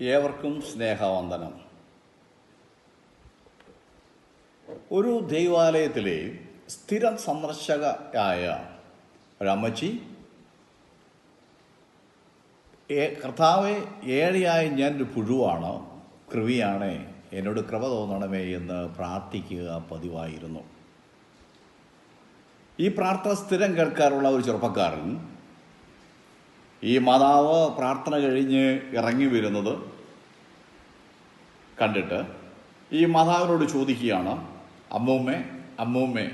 ഏവർക്കും സ്നേഹവന്ദനം. ഒരു ദൈവാലയത്തിലെ സ്ഥിരം സന്ദർശകയായ ഒരമ്മച്ചി "ഏ- കർത്താവെ ഏഴയായി ഞാനൊരു പുഴുവാണ് കൃവിയാണ് എന്നോട് കൃപ തോന്നണമേ എന്ന് പ്രാർത്ഥിക്കുക പതിവായിരുന്നു. ഈ പ്രാർത്ഥന സ്ഥിരം കേൾക്കാറുള്ള ഒരു ചെറുപ്പക്കാരൻ ഈ മാതാവ് പ്രാർത്ഥന കഴിഞ്ഞ് ഇറങ്ങി വരുന്നത് കണ്ടിട്ട് ഈ മാതാവിനോട് ചോദിക്കുകയാണ് അമ്മൂമ്മേ അമ്മൂമ്മേ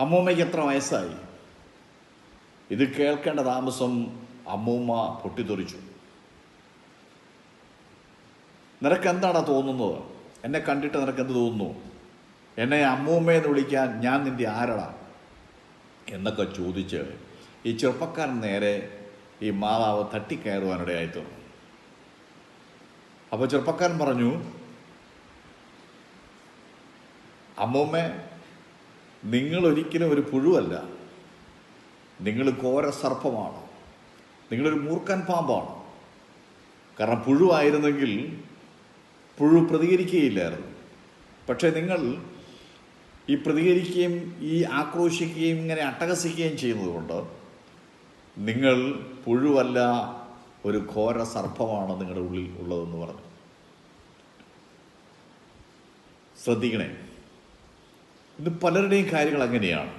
അമ്മൂമ്മയ്ക്ക് എത്ര വയസ്സായി? ഇത് കേൾക്കേണ്ട താമസം അമ്മൂമ്മ പൊട്ടിത്തെറിച്ചു. നിനക്ക് എന്താണ് തോന്നുന്നത്? എന്നെ കണ്ടിട്ട് നിനക്ക് എന്ത് തോന്നുന്നു? എന്നെ അമ്മൂമ്മയെന്ന് വിളിക്കാൻ ഞാൻ നിന്റെ ആരടാ? എന്നൊക്കെ ചോദിച്ച് ഈ ചെറുപ്പക്കാരൻ നേരെ ഈ മാതാവ് തട്ടിക്കയറുവാനിടയായി തീർന്നു അപ്പോൾ ചെറുപ്പക്കാരൻ പറഞ്ഞു അമ്മൂമ്മ നിങ്ങൾ ഒരിക്കലും ഒരു പുഴുവല്ല. നിങ്ങൾ ഘോര സർപ്പമാണ് നിങ്ങളൊരു മൂർക്കൻ പാമ്പാണ്. കാരണം പുഴുവായിരുന്നെങ്കിൽ പുഴു പ്രതികരിക്കുകയില്ലായിരുന്നു. പക്ഷേ നിങ്ങൾ ഈ പ്രതികരിക്കുകയും ഈ ആക്രോശിക്കുകയും ഇങ്ങനെ അട്ടഹസിക്കുകയും ചെയ്യുന്നതുകൊണ്ട് നിങ്ങൾ പുഴുവല്ല ഒരു ഘോര സർപ്പമാണ് നിങ്ങളുടെ ഉള്ളിൽ ഉള്ളതെന്ന് പറഞ്ഞു. ശ്രദ്ധിക്കണേ. ഇന്ന് പലരുടെയും കാര്യങ്ങൾ അങ്ങനെയാണ്.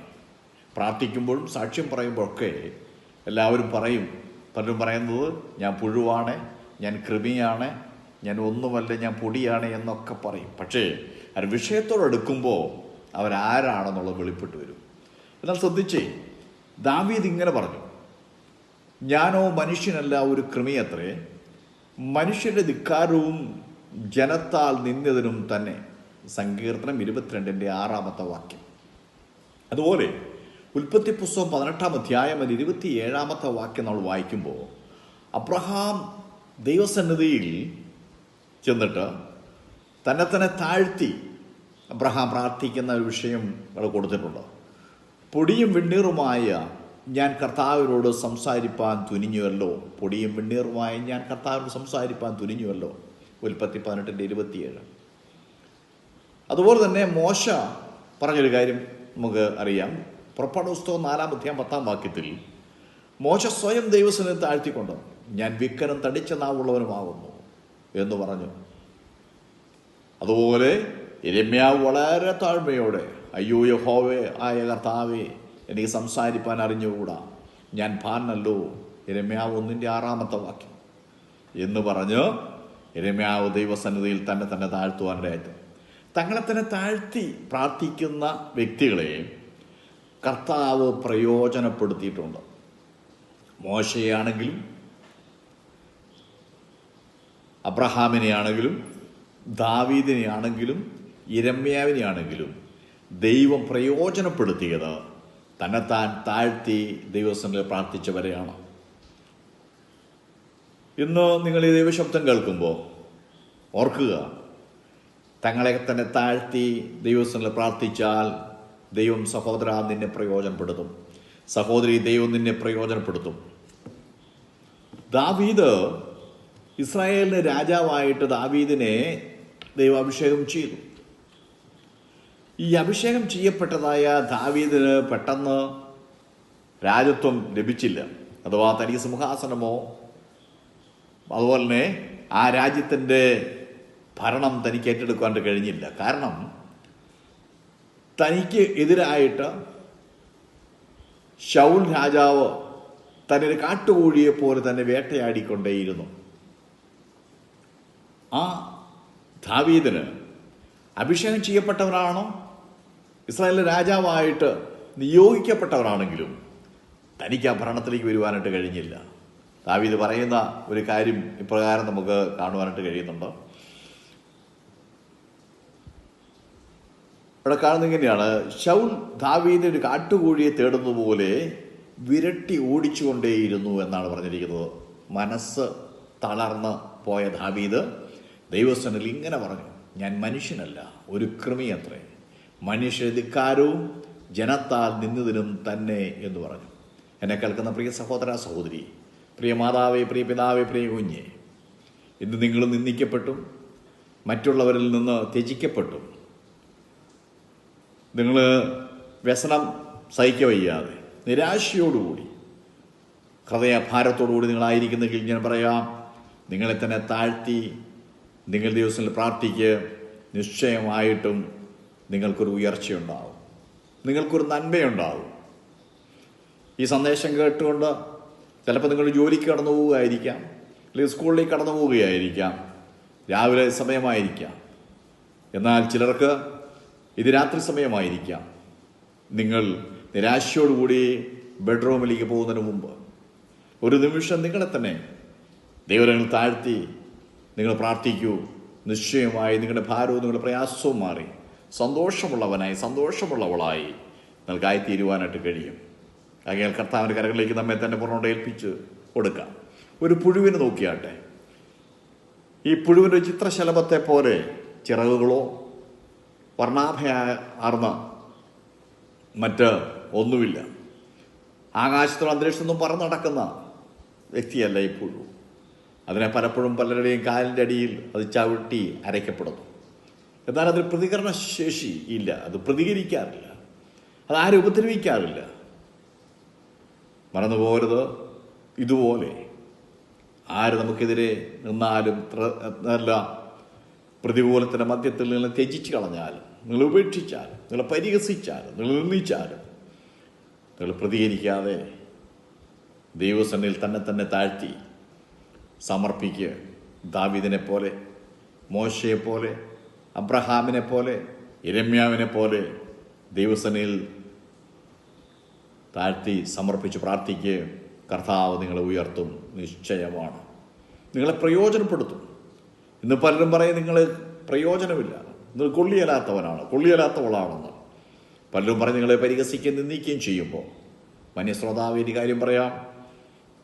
പ്രാർത്ഥിക്കുമ്പോഴും സാക്ഷ്യം പറയുമ്പോഴൊക്കെ എല്ലാവരും പറയും. പലരും പറയുന്നത് ഞാൻ പുഴുവാണ് ഞാൻ കൃമിയാണ് ഞാൻ ഒന്നുമല്ല ഞാൻ പൊടിയാണ് എന്നൊക്കെ പറയും. പക്ഷേ അത് വിഷയത്തോടെടുക്കുമ്പോൾ അവരാരാണെന്നുള്ളത് വെളിപ്പെട്ട് വരും. എന്നാൽ ശ്രദ്ധിച്ചേ ദാവീദ് ഇങ്ങനെ പറഞ്ഞു. ഞാനോ മനുഷ്യനല്ല ഒരു കൃമിയത്രേ. മനുഷ്യന്റെ ധിക്കാരവും ജനത്താൽ നിന്നതിനും തന്നെ സങ്കീർത്തനം ഇരുപത്തിരണ്ടിന്റെ ആറാമത്തെ വാക്യം. അതുപോലെ ഉൽപ്പത്തി പുസ്തകം പതിനെട്ടാം അധ്യായം അത് ഇരുപത്തി ഏഴാമത്തെ വാക്യം നമ്മൾ വായിക്കുമ്പോൾ അബ്രഹാം ദൈവസന്നിധിയിൽ ചെന്നിട്ട് തന്നെ തന്നെ താഴ്ത്തി അബ്രഹാം പ്രാർത്ഥിക്കുന്ന ഒരു വിഷയം ഇവിടെ കൊടുത്തിട്ടുണ്ട്. പൊടിയും വെണ്ണീറുമായ ഞാൻ കർത്താവിനോട് സംസാരിപ്പാൻ തുനിഞ്ഞുവല്ലോ? പൊടിയും വെണ്ണീറുമായി ഞാൻ കർത്താവിനോട് സംസാരിപ്പാൻ തുനിഞ്ഞുവല്ലോ? ഉൽപ്പത്തി പതിനെട്ടിന്റെ ഇരുപത്തിയേഴ്. അതുപോലെ തന്നെ മോശ പറഞ്ഞൊരു കാര്യം നമുക്ക് അറിയാം. പുറപ്പാട് പുസ്തകം നാലാം അധ്യായം പത്താം വാക്യത്തിൽ മോശ സ്വയം ദൈവസിനെ താഴ്ത്തിക്കൊണ്ട് ഞാൻ വിക്കരം തടിച്ച നാവുള്ളവനുമാകുന്നു എന്ന് പറഞ്ഞു. അതുപോലെ രമ്യാവ് വളരെ താഴ്മയോടെ അയ്യോ യഹോവേ ആയ കർത്താവേ എനിക്ക് സംസാരിപ്പാൻ അറിഞ്ഞുകൂടാ? ഞാൻ ഭാനല്ലോ ഇരമ്യാവ് ഒന്നിന്റെ ആറാമത്തെ വാക്യം. എന്ന് പറഞ്ഞ് രമ്യാവ് ദൈവസന്നിധിയിൽ തന്നെ തന്നെ താഴ്ത്തുവാനിടയായിട്ട് തങ്ങളെ തന്നെ താഴ്ത്തി പ്രാർത്ഥിക്കുന്ന വ്യക്തികളെ കർത്താവ് പ്രയോജനപ്പെടുത്തിയിട്ടുണ്ട്. മോശയാണെങ്കിലും അബ്രഹാമിനെയാണെങ്കിലും ദാവീദിനെയാണെങ്കിലും ഇരമ്യാവിനെയാണെങ്കിലും ദൈവം പ്രയോജനപ്പെടുത്തിയത് തന്നെത്താൻ താഴ്ത്തി ദൈവസന്നിധിയിൽ പ്രാർത്ഥിച്ചവരെയാണ്. ഇന്ന് നിങ്ങൾ ഈ ദൈവശബ്ദം കേൾക്കുമ്പോൾ ഓർക്കുക തങ്ങളെ തന്നെ താഴ്ത്തി ദൈവസന്നിധിയിൽ പ്രാർത്ഥിച്ചാൽ ദൈവം സഹോദര നിന്നെ പ്രയോജനപ്പെടുത്തും. സഹോദരി ദൈവം നിന്നെ പ്രയോജനപ്പെടുത്തും. ദാവീദ് ഇസ്രായേലിന് രാജാവായിട്ട് ദാവീദിനെ ദൈവാഭിഷേകം ചെയ്തു. ഈ അഭിഷേകം ചെയ്യപ്പെട്ടതായ ദാവീദിന് പെട്ടെന്ന് രാജത്വം ലഭിച്ചില്ല. അഥവാ തനിക്ക് സിംഹാസനമോ അതുപോലെ തന്നെ ആ രാജ്യത്തിന്റെ ഭരണം തനിക്ക് ഏറ്റെടുക്കാൻ കഴിഞ്ഞില്ല. കാരണം തനിക്ക് എതിരായിട്ട് ശൗൽ രാജാവ് തന്നെ കാട്ടുകോഴിയെ പോലെ തന്നെ വേട്ടയാടിക്കൊണ്ടേയിരുന്നു. ആ ദാവീദിന് അഭിഷേകം ചെയ്യപ്പെട്ടവരാണോ ഇസ്രായേലിലെ രാജാവായിട്ട് നിയോഗിക്കപ്പെട്ടവരാണെങ്കിലും തനിക്ക് ആ ഭരണത്തിലേക്ക് വരുവാനായിട്ട് കഴിഞ്ഞില്ല. ദാവീദ് പറയുന്ന ഒരു കാര്യം ഇപ്രകാരം നമുക്ക് കാണുവാനായിട്ട് കഴിയുന്നുണ്ട്. ഇവിടെ കാണുന്നത് ഇങ്ങനെയാണ്. ഷൗൽ ദാവീദിന് ഒരു കാട്ടുകോഴിയെ തേടുന്നത് പോലെ വിരട്ടി ഓടിച്ചുകൊണ്ടേയിരുന്നു എന്നാണ് പറഞ്ഞിരിക്കുന്നത്. മനസ്സ് തളർന്ന് പോയ ദാവീദ് ദൈവസ്ഥനിൽ ഇങ്ങനെ പറഞ്ഞു ഞാൻ മനുഷ്യനല്ല ഒരു കൃമി അത്രേ മനുഷ്യധികാരവും ജനത്താൽ നിന്നതിനും തന്നെ എന്ന് പറഞ്ഞു. എന്നെ കേൾക്കുന്ന പ്രിയ സഹോദര സഹോദരി പ്രിയ മാതാവേ പ്രിയ പിതാവേ പ്രിയ കുഞ്ഞെ ഇന്ന് നിങ്ങൾ നിന്ദിക്കപ്പെട്ടും മറ്റുള്ളവരിൽ നിന്ന് ത്യജിക്കപ്പെട്ടും. നിങ്ങൾ വ്യസനം സഹിക്ക വയ്യാതെ നിരാശയോടുകൂടി ഹൃദയഭാരത്തോടുകൂടി നിങ്ങളായിരിക്കുന്നെങ്കിൽ ഞാൻ പറയാം നിങ്ങളെ തന്നെ താഴ്ത്തി നിങ്ങൾ ദിവസങ്ങളിൽ പ്രാർത്ഥിക്ക് നിശ്ചയമായിട്ടും നിങ്ങൾക്കൊരു ഉയർച്ചയുണ്ടാവും. നിങ്ങൾക്കൊരു നന്മയുണ്ടാവും. ഈ സന്ദേശം കേട്ടുകൊണ്ട് ചിലപ്പോൾ നിങ്ങൾ ജോലിക്ക് കടന്നു പോവുകയായിരിക്കാം അല്ലെങ്കിൽ സ്കൂളിലേക്ക് കടന്നു പോവുകയായിരിക്കാം രാവിലെ സമയമായിരിക്കാം. എന്നാൽ ചിലർക്ക് ഇത് രാത്രി സമയമായിരിക്കാം. നിങ്ങൾ നിരാശയോടുകൂടി ബെഡ്റൂമിലേക്ക് പോകുന്നതിന് മുമ്പ് ഒരു നിമിഷം നിങ്ങളെ തന്നെ ദൈവങ്ങൾ താഴ്ത്തി നിങ്ങൾ പ്രാർത്ഥിക്കൂ. നിശ്ചയമായി നിങ്ങളുടെ ഭാരവും നിങ്ങളുടെ പ്രയാസവും മാറി. സന്തോഷമുള്ളവനായി സന്തോഷമുള്ളവളായി നൽകായി തീരുവാനായിട്ട് കഴിയും. അയാൾ കർത്താവിന്റെ കരകളിലേക്ക് നമ്മെ തന്നെ പൂർണ ഏൽപ്പിച്ച് കൊടുക്കാം. ഒരു പുഴുവിനെ നോക്കിയാട്ടെ. ഈ പുഴുവിന്റെ ചിത്രശലഭത്തെ പോലെ ചിറകുകളോ വർണാഭയാർന്ന മറ്റ് ഒന്നുമില്ല. ആകാശത്തിലും അന്തരീക്ഷത്തൊന്നും പറന്ന് നടക്കുന്ന വ്യക്തിയല്ല ഈ പുഴു. അതിനെ പലപ്പോഴും പലരുടെയും കാലിന്റെ അടിയിൽ അത് ചവിട്ടി അരയ്ക്കപ്പെടുന്നു. എന്നാൽ അതിന് പ്രതികരണ ശേഷി ഇല്ല. അത് പ്രതികരിക്കാറില്ല. അത് ആരും ഉപദ്രവിക്കാറില്ല. മറന്നുപോകരുത്. ഇതുപോലെ ആര് നമുക്കെതിരെ നിന്നാലും നല്ല പ്രതികൂലത്തിന്റെ മധ്യത്തിൽ നിങ്ങൾ ത്യജിച്ച് കളഞ്ഞാലും നിങ്ങൾ ഉപേക്ഷിച്ചാലും നിങ്ങൾ പരിഹസിച്ചാലും നിങ്ങൾ നിന്ദിച്ചാലും നിങ്ങൾ പ്രതികരിക്കാതെ ദൈവസന്നിൽ തന്നെ തന്നെ താഴ്ത്തി സമർപ്പിക്കുക. ദാവിദിനെ പോലെ മോശയെ പോലെ അബ്രഹാമിനെ പോലെ ഇരമ്യാവിനെ പോലെ ദൈവസനയിൽ താഴ്ത്തി സമർപ്പിച്ച് പ്രാർത്ഥിക്കുക കർത്താവ് നിങ്ങളെ ഉയർത്തും. നിശ്ചയമാണ്. നിങ്ങളെ പ്രയോജനപ്പെടുത്തും. ഇന്ന് പലരും പറയും നിങ്ങൾ പ്രയോജനമില്ല. നിങ്ങൾ കൊള്ളിയലാത്തവനാണ് കൊള്ളിയലാത്തവളാണെന്ന് പലരും പറയും നിങ്ങളെ പരിഹസിക്കുകയും നിന്ദിക്കുകയും ചെയ്യുമ്പോൾ. മന്യശ്രോതാവ് ഇനി കാര്യം പറയാം.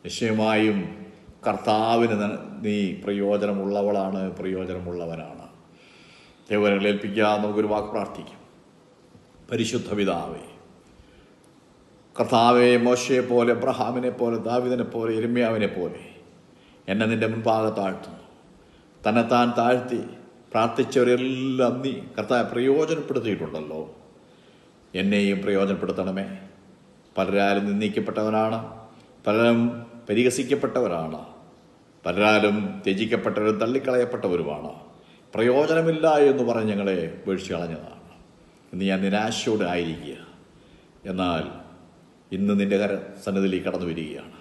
നിശ്ചയമായും കർത്താവിന് നീ പ്രയോജനമുള്ളവളാണ് പ്രയോജനമുള്ളവനാണ്. ദൈവങ്ങളെ ഏൽപ്പിക്കുക നമുക്കൊരു വാക്ക് പ്രാർത്ഥിക്കാം. പരിശുദ്ധ പിതാവേ കർത്താവെ മോശയെ പോലെ അബ്രഹാമിനെ പോലെ ദാവിദിനെ പോലെ എരുമ്യാവിനെ പോലെ എന്നെ നിന്റെ മുൻപാകെ താഴ്ത്തുന്നു. തന്നെത്താൻ താഴ്ത്തി പ്രാർത്ഥിച്ചവരെല്ലാം നീ കർത്താവ് പ്രയോജനപ്പെടുത്തിയിട്ടുണ്ടല്ലോ. എന്നെയും പ്രയോജനപ്പെടുത്തണമേ. പലരാലും നിന്ദിക്കപ്പെട്ടവനാണ് പലരും പരിഹസിക്കപ്പെട്ടവരാണ് പലരാലും ത്യജിക്കപ്പെട്ടവരും തള്ളിക്കളയപ്പെട്ടവരുമാണ്. പ്രയോജനമില്ല എന്ന് പറഞ്ഞ് ഞങ്ങളെ വീഴ്ച കളഞ്ഞതാണ്. ഇന്ന് ഞാൻ നിരാശയോടെ ആയിരിക്കുക. എന്നാൽ ഇന്ന് നിന്റെ കര സന്നദ്ധിയിലേക്ക് കടന്നു വരികയാണ്.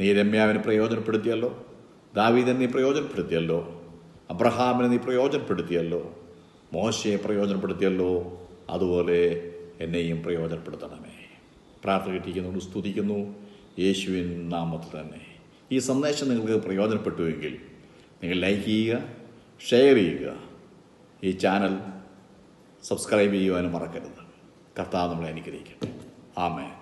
നീ രമ്യാവിനെ പ്രയോജനപ്പെടുത്തിയല്ലോ. ദാവീദൻ നീ പ്രയോജനപ്പെടുത്തിയല്ലോ. അബ്രഹാമിനെ നീ പ്രയോജനപ്പെടുത്തിയല്ലോ. മോശയെ പ്രയോജനപ്പെടുത്തിയല്ലോ. അതുപോലെ എന്നെയും പ്രയോജനപ്പെടുത്തണമേ. പ്രാർത്ഥന കിട്ടിക്കുന്നുണ്ട് സ്തുതിക്കുന്നു. യേശുവിൻ നാമത്തിൽ തന്നെ. ഈ സന്ദേശം നിങ്ങൾക്ക് പ്രയോജനപ്പെട്ടുവെങ്കിൽ നിങ്ങൾ ലൈക്ക് ചെയ്യുക ഷെയർ ചെയ്യുക ഈ ചാനൽ സബ്സ്ക്രൈബ് ചെയ്യുവാനും മറക്കരുത്. കർത്താവ് നമ്മളെ അനുഗ്രഹിക്കട്ടെ. ആമേ